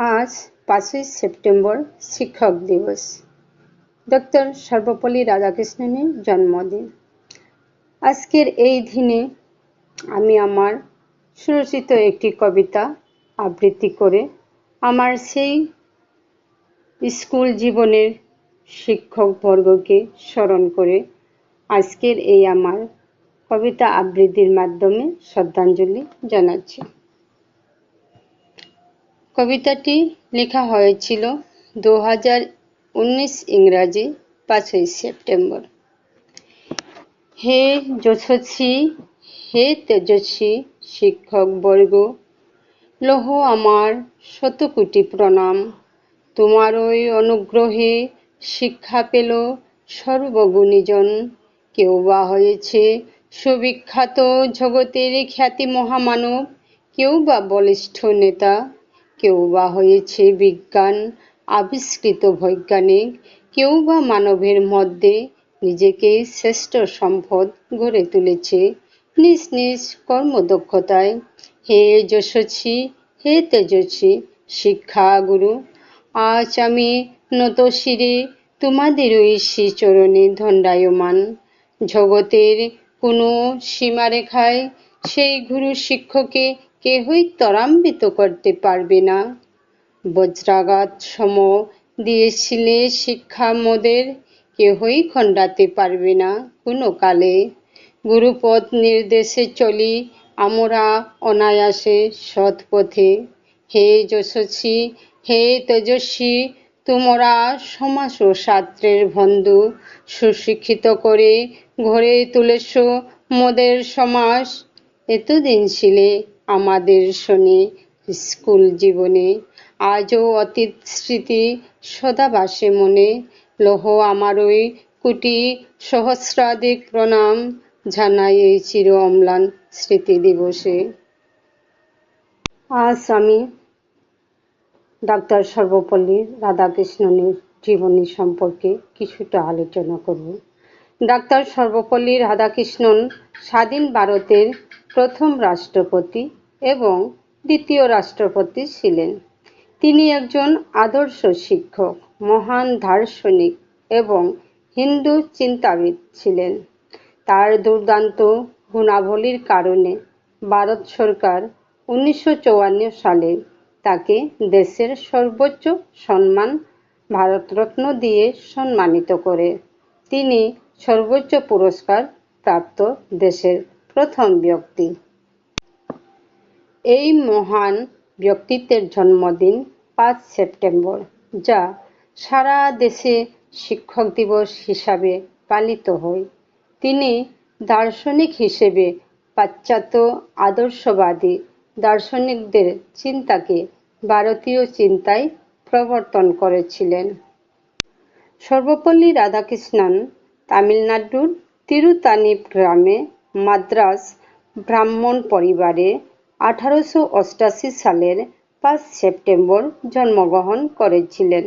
আজ পাঁচই সেপ্টেম্বর শিক্ষক দিবস। ডক্টর সর্বপল্লী রাধাকৃষ্ণনের জন্মদিন। আজকের এই দিনে আমি আমার সুরচিত একটি কবিতা আবৃত্তি করে আমার সেই স্কুল জীবনের শিক্ষকবর্গকে স্মরণ করে আজকের এই আমার কবিতা আবৃত্তির মাধ্যমে শ্রদ্ধাঞ্জলি জানাচ্ছি। কবিতাটি লেখা হয়েছিল দু হাজার উনিশ ইংরাজি পাঁচই সেপ্টেম্বর। হে যশস্বী, হে তেজস্বী শিক্ষক বর্গ লহ আমার শতকোটি প্রণাম। তোমার ওই অনুগ্রহে শিক্ষা পেল সর্বগুণীজন। কেউ বা হয়েছে সুবিখ্যাত জগতের খ্যাতি মহামানব, কেউ বা বলিষ্ঠ নেতা। কেউ বা হয়েছে বিজ্ঞান, আবিষ্কৃত বৈজ্ঞানিক কেউ বা মানবের মধ্যে নিজেকে শ্রেষ্ঠ সম্পদ গড়ে তুলেছে। নিজ নিজ কর্মদক্ষতায় হে যশস্বী, হে তেজস্বী শিক্ষা গুরু আজ আমি নত শিরে তোমাদের ওই শ্রীচরণে দণ্ডায়মান জগতের কোনো সীমারেখায় সেই গুরু শিক্ষকে কেহই ত্বরান্বিত করতে পারবে না। বজ্রাঘাত সম দিয়েছিলে শিক্ষা মোদের, কেহই খণ্ডাতে পারবে না কোনো কালে। গুরুপথ নির্দেশে চলি আমরা অনায়াসে সৎ পথে হে যশস্বী, হে তেজস্বী, তোমরা সমাস ও ছাত্রের বন্ধু। সুশিক্ষিত করে ঘরে তুলেছ মোদের সমাজ এতদিন ছিলে আমাদের শোনে স্কুল জীবনে। আজও অতীত স্মৃতি সদা বাসে মনে। লহ আমার ওই কুটি সহস্রাধিক প্রণাম জানাই এই চির অম্লান স্মৃতি দিবসে। আজ আমি ডাক্তার সর্বপল্লী রাধাকৃষ্ণনের জীবনী সম্পর্কে কিছুটা আলোচনা করব। ডাক্তার সর্বপল্লী রাধাকৃষ্ণন স্বাধীন ভারতের প্রথম রাষ্ট্রপতি এবং দ্বিতীয় রাষ্ট্রপতি ছিলেন। তিনি একজন আদর্শ শিক্ষক, মহান দার্শনিক এবং হিন্দু চিন্তাবিদ ছিলেন। তার দুর্দান্ত গুণাবলীর কারণে ভারত সরকার উনিশশো চুয়ান্ন সালে তাকে দেশের সর্বোচ্চ সম্মান ভারতরত্ন দিয়ে সম্মানিত করে। তিনি সর্বোচ্চ পুরস্কার প্রাপ্ত দেশের প্রথম ব্যক্তি। এই মহান ব্যক্তিত্বের জন্মদিন পাঁচ সেপ্টেম্বর, যা সারা দেশে শিক্ষক দিবস হিসাবে পালিত হয়। তিনি দার্শনিক হিসেবে পাশ্চাত্য আদর্শবাদী দার্শনিকদের চিন্তাকে ভারতীয় চিন্তায় প্রবর্তন করেছিলেন। সর্বপল্লী রাধাকৃষ্ণন তামিলনাড়ুর তিরুতানি গ্রামে মাদ্রাস ব্রাহ্মণ পরিবারে আঠারোশো অষ্টাশি সালের পাঁচ সেপ্টেম্বর জন্মগ্রহণ করেছিলেন।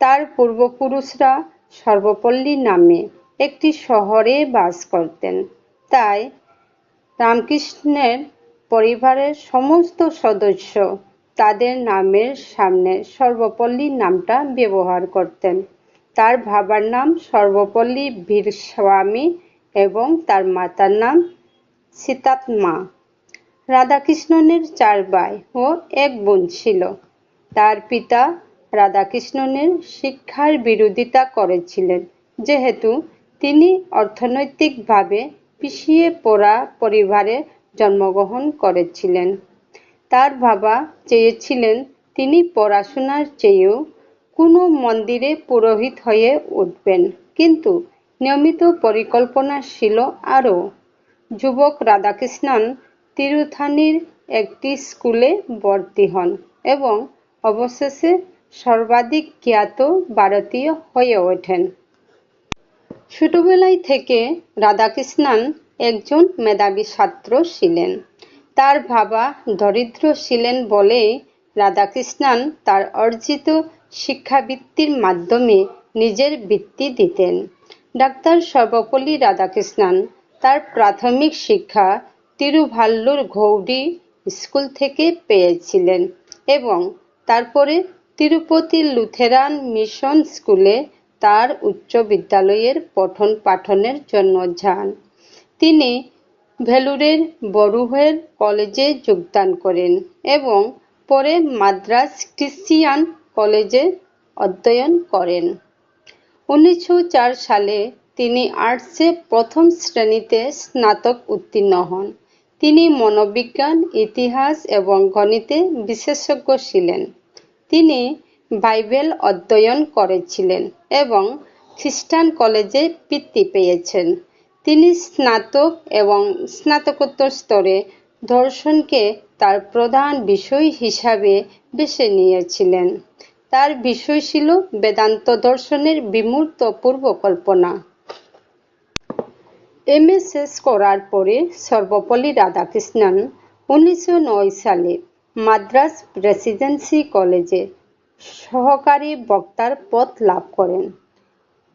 তার পূর্বপুরুষরা সর্বপল্লী নামে একটি শহরে বাস করতেন। তাই রামকৃষ্ণের পরিবারের সমস্ত সদস্য তাদের নামের সামনে সর্বপল্লী নামটা ব্যবহার করতেন। তার বাবার নাম সর্বপল্লী বীরস্বামী এবং তার মাতার নাম সীতাত্মা। রাধাকৃষ্ণনের চার ভাই ও এক বোন ছিল। তার পিতা রাধাকৃষ্ণনের শিক্ষার বিরোধিতা করেছিলেন, যেহেতু তিনি অর্থনৈতিকভাবে পিছিয়ে পড়া পরিবারে জন্মগ্রহণ করেছিলেন। তার বাবা চেয়েছিলেন তিনি পড়াশোনার চেয়েও কোনো মন্দিরে পুরোহিত হয়ে উঠবেন, কিন্তু নিয়মিত পরিকল্পনা ছিল আরও। যুবক রাধাকৃষ্ণন তিরুথানির একটি স্কুলে ভর্তি হন এবং অবশেষে সর্বাধিক জ্ঞাত ভারতীয় হয়ে ওঠেন। ছোটবেলায় থেকে রাধাকৃষ্ণন একজন মেধাবী ছাত্র ছিলেন। তার বাবা দরিদ্র ছিলেন বলেই রাধাকৃষ্ণন তার অর্জিত শিক্ষাবৃত্তির মাধ্যমে নিজের বৃত্তি দিতেন। ডাক্তার সর্বপল্লী রাধাকৃষ্ণন তার প্রাথমিক শিক্ষা তিরুভাল্লুর ঘৌড়ি স্কুল থেকে পেয়েছিলেন এবং তারপরে তিরুপতি লুথেরান মিশন স্কুলে তার উচ্চ বিদ্যালয়ের পঠন পাঠনের জন্য যান। তিনি ভেলুরের বড়ুহের কলেজে যোগদান করেন এবং পরে মাদ্রাজ ক্রিশ্চিয়ান কলেজে অধ্যয়ন করেন। উনিশশো চার সালে তিনি আর্টসে প্রথম শ্রেণীতে স্নাতক উত্তীর্ণ হন। তিনি মনোবিজ্ঞান, ইতিহাস এবং গণিতে বিশেষজ্ঞ ছিলেন। তিনি বাইবেল অধ্যয়ন করেছিলেন এবং খ্রিস্টান কলেজে বৃত্তি পেয়েছেন। তিনি স্নাতক এবং স্নাতকোত্তর স্তরে দর্শনকে তার প্রধান বিষয় হিসাবে বেছে নিয়েছিলেন। তার বিষয় ছিল বেদান্ত দর্শনের বিমূর্ত পূর্বকল্পনা। এম এ করার পরে সর্বপল্লী রাধাকৃষ্ণন উনিশশো নয় সালে মাদ্রাজ প্রেসিডেন্সি কলেজে সহকারী বক্তার পদ লাভ করেন।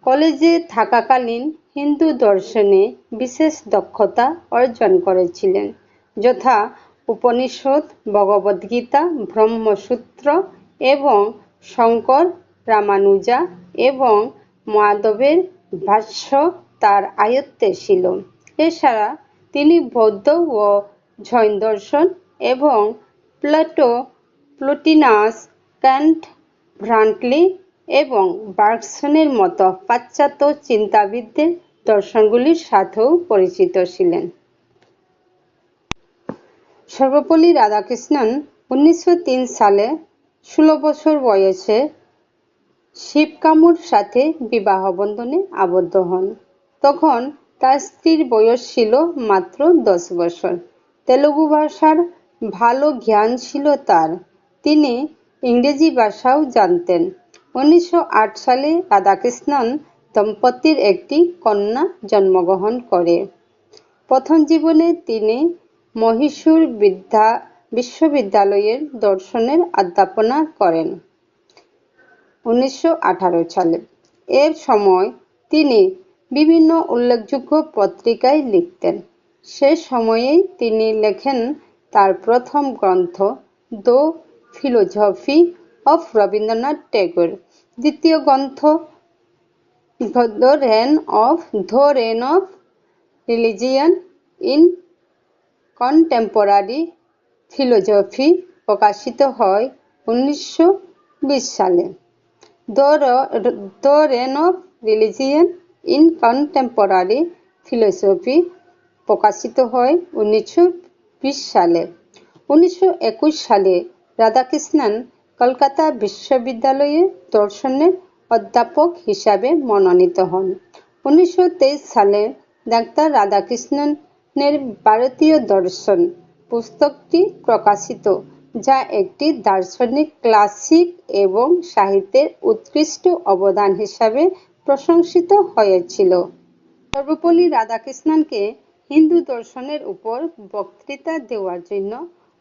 কলেজে থাকাকালীন হিন্দু দর্শনে বিশেষ দক্ষতা অর্জন করেছিলেন, যথা উপনিষদ, ভগবদ্গীতা, ব্রহ্মসূত্র এবং শঙ্কর, রামানুজা এবং মাধবের ভাষ্য তার আয়ত্তে ছিল। এছাড়া তিনি বৌদ্ধ ও জৈন দর্শন এবং প্লাটো, প্লোটিনাস ক্যান্ট ব্রান্টলি এবং বার্গসনের মতো পাশ্চাত্য চিন্তাবিদদের দর্শনগুলির সাথেও পরিচিত ছিলেন। সর্বপল্লী রাধাকৃষ্ণন উনিশশো তিন সালে ষোলো বছর বয়সে শিবকামুর সাথে বিবাহ বন্ধনে আবদ্ধ হন। তখন তার স্ত্রীর বয়স ছিল মাত্র দশ বছর। তেলুগু ভাষার ভালো জ্ঞান ছিল তার। তিনি ইংরেজি ভাষাও জানতেন। উনিশশো আট সালে রাধাকৃষ্ণন দম্পতির একটি কন্যা জন্মগ্রহণ করে। প্রথম জীবনে তিনি মহীশূর বিদ্যা, বিশ্ববিদ্যালয়ের দর্শনের অধ্যাপনা করেন। উনিশশো আঠারো সালে। এর সময় তিনি বিভিন্ন উল্লেখযোগ্য পত্রিকায় লিখতেন। সে সময়েই তিনি লেখেন তার প্রথম গ্রন্থ the philosophy of Rabindranath Tagore দ্বিতীয় গ্রন্থ the reign of, the reign of religion in contemporary philosophy প্রকাশিত হয় উনিশশো বিশ সালে। The reign of religion in contemporary philosophy প্রকাশিত হয় উনিশশো সালে। উনিশশো সালে রাধাকৃষ্ণন কলকাতা বিশ্ববিদ্যালয়ে দর্শনের অধ্যাপক হিসাবে মনোনীত হন। উনিশশো সালে ডাক্তার রাধাকৃষ্ণনের ভারতীয় দর্শন পুস্তকটি প্রকাশিত, যা একটি দার্শনিক ক্লাসিক এবং সাহিত্যের উৎকৃষ্ট অবদান হিসাবে প্রশংসিত হয়েছিল। সর্বপল্লী রাধাকৃষ্ণনকে হিন্দু দর্শনের উপর বক্তৃতা দেওয়ার জন্য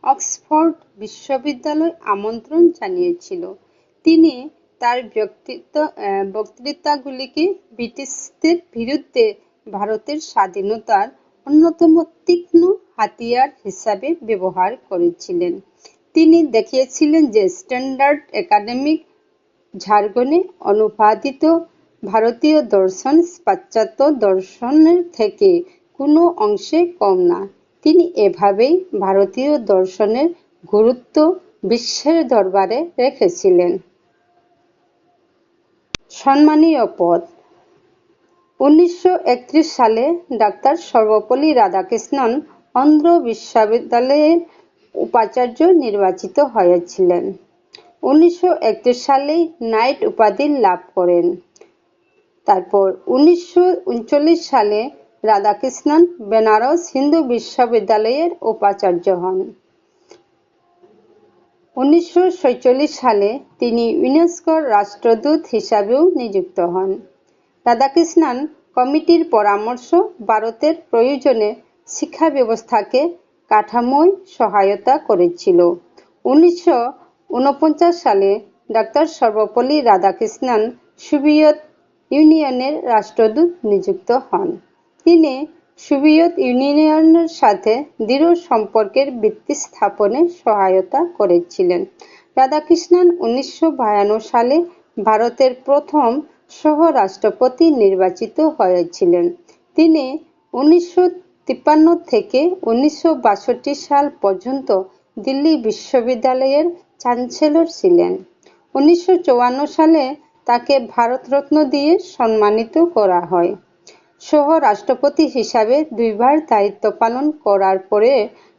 অক্সফোর্ড বিশ্ববিদ্যালয় আমন্ত্রণ জানিয়েছিল। তিনি তার ব্যক্তিত্ব বক্তৃতাগুলিকে ব্রিটিশদের বিরুদ্ধে ভারতের স্বাধীনতার অন্যতম তীক্ষ্ণ হাতিয়ার হিসাবে ব্যবহার করেছিলেন। তিনি দেখিয়েছিলেন যে স্ট্যান্ডার্ড একাডেমিক ঝাড়গনে অনুপাদিত ভারতীয় দর্শন পাশ্চাত্য দর্শনের থেকে কোনো অংশে কম না। তিনি এভাবেই ভারতীয় দর্শনের গুরুত্ব বিশ্বের দরবারে রেখেছিলেন। সম্মানীয় পদ। উনিশশো একত্রিশ সালে ডাক্তার সর্বপল্লী রাধাকৃষ্ণন অন্ধ্র বিশ্ববিদ্যালয়ের উপাচার্য নির্বাচিত হয়েছিলেন। উনিশশো একত্রিশ সালে নাইট উপাধি লাভ করেন। তারপর উনিশশো উনচল্লিশ সালে রাধাকৃষ্ণন বেনারস হিন্দু বিশ্ববিদ্যালয়ের উপাচার্য হন। উনিশশো সালে তিনি ইউনেস্কোর রাষ্ট্রদূত হিসাবেও নিযুক্ত হন। রাধাকৃষ্ণন কমিটির পরামর্শ, ভারতের প্রয়োজনে শিক্ষা ব্যবস্থাকে কাঠামোয় সহায়তা করেছিল। উনিশশো ঊনপঞ্চাশ সালে ডাক্তার সর্বপল্লী রাধাকৃষ্ণন সোভিয়েত ইউনিয়নের রাষ্ট্রদূত নিযুক্ত হন। তিনি সোভিয়েত ইউনিয়নের সাথে দৃঢ় সম্পর্কের ভিত্তি স্থাপনে সহায়তা করেছিলেন। রাধাকৃষ্ণন উনিশশো সালে ভারতের প্রথম সহ-রাষ্ট্রপতি নির্বাচিত হয়েছিলেন। তিনি উনিশশো তিপ্পান্ন থেকে উনিশশো বাষট্টি সাল পর্যন্ত দিল্লি বিশ্ববিদ্যালয়ের চ্যান্সেলর ছিলেন। উনিশশো চুয়ান্ন সালে তাকে ভারতরত্ন দিয়ে সম্মানিত করা হয়। সহ-রাষ্ট্রপতি হিসাবে দুইবার দায়িত্ব পালন করার পরে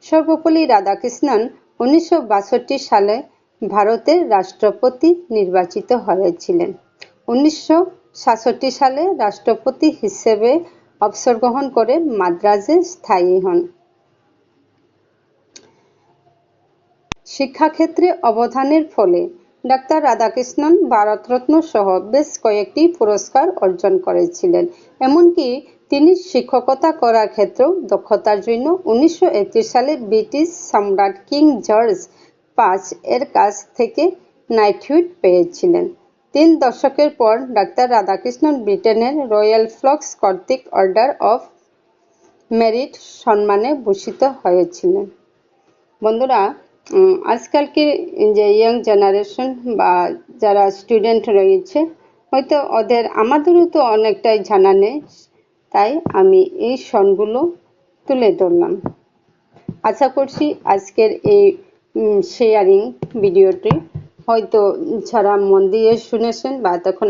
সর্বপল্লী রাধাকৃষ্ণন উনিশশো বাষট্টি সালে ভারতের রাষ্ট্রপতি নির্বাচিত হয়েছিলেন। উনিশশো সাতষট্টি সালে রাষ্ট্রপতি হিসেবে অবসর গ্রহণ করে মাদ্রাজে স্থায়ী হন। শিক্ষাক্ষেত্রে অবদানের ফলে ডাক্তার রাধাকৃষ্ণন ভারতরত্ন সহ বেশ কয়েকটি পুরস্কার অর্জন করেছিলেন। এমনকি তিনি শিক্ষকতা করার ক্ষেত্রেও দক্ষতার জন্য উনিশশো একত্রিশ সালে ব্রিটিশ সম্রাট কিং জর্জ পাঁচ এর কাছ থেকে নাইটহুড পেয়েছিলেন। তিন দশকের পর ডাক্তার রাধাকৃষ্ণন ব্রিটেনের রয়্যাল ফ্লক্স কর্তৃক অর্ডার অফ মেরিট সম্মানে ভূষিত হয়েছিলেন। বন্ধুরা আজকালকে যে ইয়াং জেনারেশন বা যারা স্টুডেন্ট রয়েছে, হয়তো ওদের আমাদেরও তো অনেকটাই জানা নেই, তাই আমি এই সনগুলো তুলে ধরলাম। আশা করছি আজকের এই শেয়ারিং ভিডিওটি হয়তো যারা মন দিয়ে শুনেছেন বা তখন